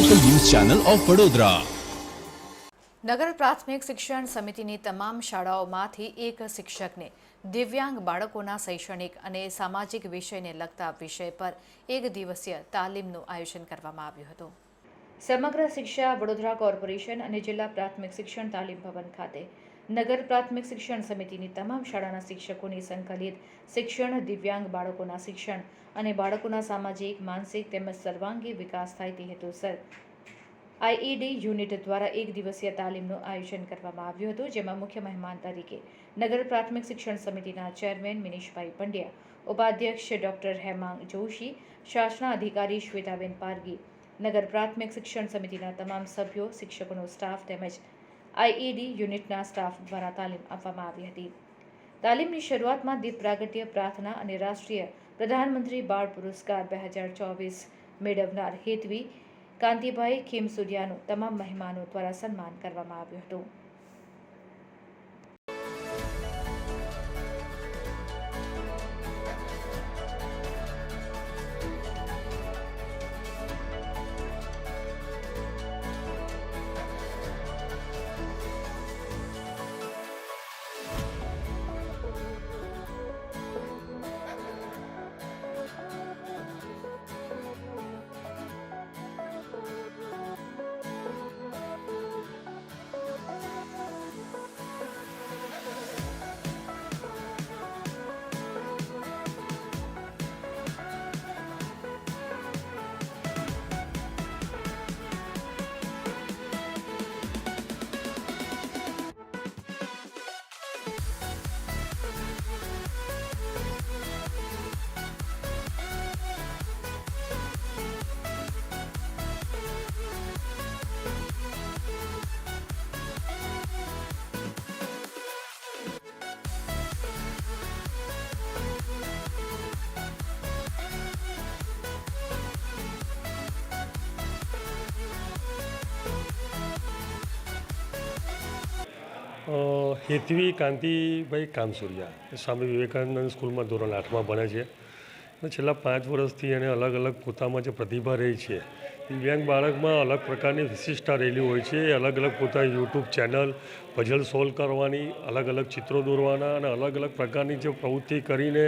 Channel of Vadodara નગર પ્રાથમિક શિક્ષણ સમિતિની તમામ શાળાઓમાંથી એક શિક્ષકને દિવ્યાંગ બાળકોના શૈક્ષણિક અને સામાજિક વિષયને લગતા વિષય પર એક દિવસીય તાલીમનું આયોજન કરવામાં આવ્યું હતું. સમગ્ર શિક્ષા વડોદરા કોર્પોરેશન અને જિલ્લા પ્રાથમિક શિક્ષણ તાલીમ ભવન ખાતે નગર પ્રાથમિક શિક્ષણ સમિતિની તમામ શાળાના શિક્ષકોની સંકલિત શિક્ષણ, દિવ્યાંગ બાળકોના શિક્ષણ અને બાળકોના સામાજિક, માનસિક તેમજ સર્વાંગી વિકાસ થાય તે હેતુસર. આઈઈડી યુનિટ દ્વારા એક દિવસીય તાલીમનું આયોજન કરવામાં આવ્યું હતું, જેમાં મુખ્ય મહેમાન તરીકે નગર પ્રાથમિક શિક્ષણ સમિતિના ચેરમેન મિનીશભાઈ પંડ્યા, ઉપાધ્યક્ષ ડોક્ટર હેમાંગ જોશી, શાસના અધિકારી શ્વેતાબેન પારગી, નગર પ્રાથમિક શિક્ષણ સમિતિના તમામ સભ્યો, શિક્ષકોનો સ્ટાફ તેમજ આઈઈડી યુનિટના સ્ટાફ દ્વારા તાલીમ આપવામાં આવી હતી. તાલીમની શરૂઆતમાં દીપ પ્રાગટ્ય પ્રાર્થના અને રાષ્ટ્રીય પ્રધાનમંત્રી બાળ પુરસ્કાર બે હજાર ચોવીસ મેળવનાર હેતવી કાંતિભાઈ ખીમસુડિયાનું તમામ મહેમાનો દ્વારા સન્માન કરવામાં આવ્યું હતું. હેતવી કાંતિભાઈ કામસુરિયા સ્વામી વિવેકાનંદ સ્કૂલમાં ધોરણ આઠમાં ભણે છે. અને છેલ્લા પાંચ વર્ષથી એને અલગ અલગ પોતામાં જે પ્રતિભા રહી છે દિવ્યાંગ બાળકમાં અલગ પ્રકારની વિશિષ્ટતા રહેલી હોય છે. એ અલગ અલગ પોતાની યુટ્યુબ ચેનલ પઝલ સોલ્વ કરવાની, અલગ અલગ ચિત્રો દોરવાના અને અલગ અલગ પ્રકારની જે પ્રવૃત્તિ કરીને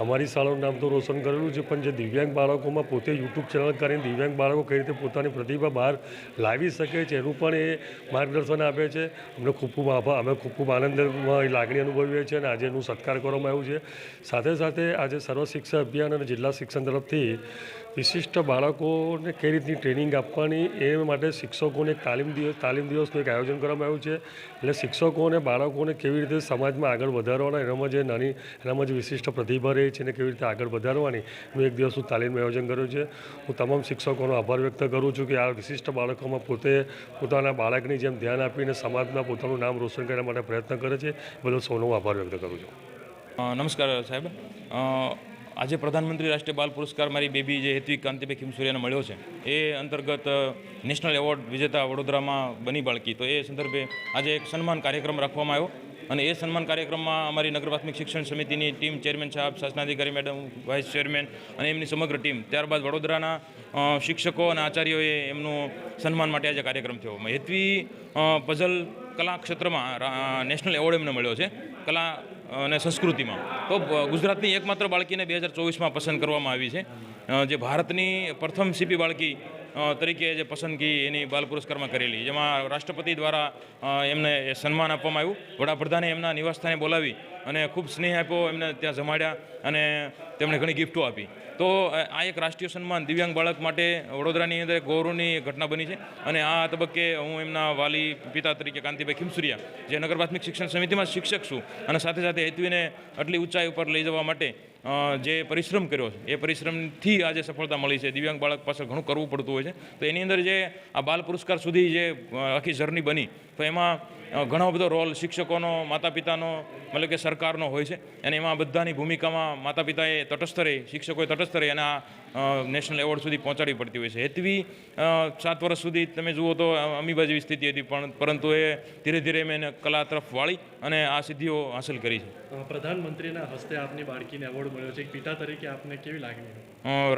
અમારી શાળાનું નામ તો રોશન કરેલું છે, પણ જે દિવ્યાંગ બાળકોમાં પોતે યુટ્યુબ ચેનલ કરીને દિવ્યાંગ બાળકો કઈ રીતે પોતાની પ્રતિભા બહાર લાવી શકે છે, એનું પણ એ માર્ગદર્શન આપે છે. અમને ખૂબ ખૂબ આભાર અમે ખૂબ ખૂબ આનંદમાં લાગણી અનુભવીએ છીએ અને આજે એનું સત્કાર કરવામાં આવ્યું છે. સાથે સાથે આજે સર્વ શિક્ષા અભિયાન અને જિલ્લા શિક્ષણ તરફથી વિશિષ્ટ બાળકોને કઈ રીતની ટ્રેનિંગ આપવાની એ માટે શિક્ષકોને તાલીમ દિવસ, તાલીમ દિવસનું એક આયોજન કરવામાં આવ્યું છે. એટલે શિક્ષકોને બાળકોને કેવી રીતે સમાજમાં આગળ વધારવાના, એનામાં જે નાની, એનામાં જે વિશિષ્ટ પ્રતિભા રહે છે અને કેવી રીતે આગળ વધારવાની? હું એક દિવસનું તાલીમનું આયોજન કર્યું છે. હું તમામ શિક્ષકોનો આભાર વ્યક્ત કરું છું કે આ વિશિષ્ટ બાળકોમાં પોતે પોતાના બાળકની જેમ ધ્યાન આપીને સમાજમાં પોતાનું નામ રોશન કરવા માટે પ્રયત્ન કરે છે. બદલ સૌનો હું આભાર વ્યક્ત કરું છું. નમસ્કાર સાહેબ. આજે પ્રધાનમંત્રી રાષ્ટ્રીય બાલ પુરસ્કાર મારી બેબી જે હેતવી કાંતિભાઈ ખીમસુરિયાને મળ્યો છે. એ અંતર્ગત નેશનલ એવોર્ડ વિજેતા વડોદરામાં બની બાળકી. તો એ સંદર્ભે આજે એક સન્માન કાર્યક્રમ રાખવામાં આવ્યો. અને એ સન્માન કાર્યક્રમમાં અમારી નગર પ્રાથમિક શિક્ષણ સમિતિની ટીમ, ચેરમેન સાહેબ, શાસનાધિકારી મેડમ, વાઇસ ચેરમેન અને એમની સમગ્ર ટીમ. ત્યારબાદ વડોદરાના શિક્ષકો અને આચાર્યોએ એમનું સન્માન માટે આજે કાર્યક્રમ થયો. હેતવી પઝલ કલા ક્ષેત્રમાં નેશનલ એવોર્ડ એમને મળ્યો છે, કલા અને સંસ્કૃતિમાં. તો ગુજરાતની એકમાત્ર બાળકીને બે હજાર ચોવીસમાં પસંદ કરવામાં આવી છે. જે ભારતની પ્રથમ સીપી બાળકી તરીકે જે પસંદગી એની બાલ પુરસ્કારમાં કરેલી. જેમાં રાષ્ટ્રપતિ દ્વારા એમને સન્માન આપવામાં આવ્યું. વડાપ્રધાને એમના નિવાસસ્થાને બોલાવી અને ખૂબ સ્નેહ આપ્યો, એમને ત્યાં જમાડ્યા અને તેમણે ઘણી ગિફ્ટો આપી. તો આ એક રાષ્ટ્રીય સન્માન દિવ્યાંગ બાળક માટે વડોદરાની અંદર ગૌરવની ઘટના બની છે. અને આ તબક્કે હું એમના વાલી પિતા તરીકે કાંતિભાઈ ખીમસુરિયા, જે નગર પ્રાથમિક શિક્ષણ સમિતિમાં શિક્ષક છું અને સાથે સાથે હેતવીને આટલી ઊંચાઈ ઉપર લઈ જવા માટે જે પરિશ્રમ કર્યો છે, એ પરિશ્રમથી આજે સફળતા મળી છે. દિવ્યાંગ બાળક પાસે ઘણું કરવું પડતું હોય છે. તો એની અંદર જે આ બાલ પુરસ્કાર સુધી જે આખી જર્ની બની, તો એમાં ઘણો બધો રોલ શિક્ષકોનો માતા પિતાનો મતલબ કે સરકારનો હોય છે. અને એમાં બધાની ભૂમિકામાં માતા પિતાએ તટસ્થ રહી, શિક્ષકોએ તટસ્થ રહી અને આ નેશનલ એવોર્ડ સુધી પહોંચાડવી પડતી હોય છે. હેતવી સાત વર્ષ સુધી તમે જુઓ તો અમીબાજી સ્થિતિ હતી પણ, પરંતુ એ ધીરે ધીરે મેં કલા તરફ વાળી. અને આ સિદ્ધિઓ હાંસલ કરી છે. પ્રધાનમંત્રીના હસ્તે આપની બાળકીને એવોર્ડ મળ્યો છે. પિતા તરીકે આપને કેવી લાગણી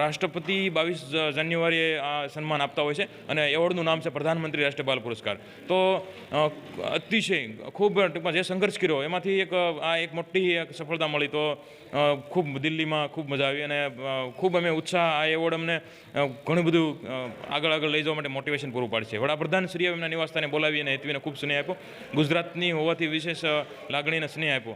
રાષ્ટ્રપતિ બાવીસ જાન્યુઆરીએ આ સન્માન આપતા હોય છે અને એવોર્ડનું નામ છે પ્રધાનમંત્રી રાષ્ટ્રીય બાલ પુરસ્કાર. તો અતિશય ખૂબ ટૂંકમાં જે સંઘર્ષ કર્યો એમાંથી એક આ એક મોટી એક સફળતા મળી. તો ખૂબ દિલ્હીમાં ખૂબ મજા આવી અને ખૂબ અમે ઉત્સાહ આ એવોર્ડ અમને ઘણું બધું આગળ આગળ લઈ જવા માટે મોટિવેશન પૂરું પાડશે. વડાપ્રધાન શ્રીએ એમના નિવાસસ્થાને બોલાવી અને હેતવીને ખૂબ સ્નેહ આપ્યો. ગુજરાતની હોવાથી વિશેષ અ, લાગણી અને સ્નેહ આપ્યો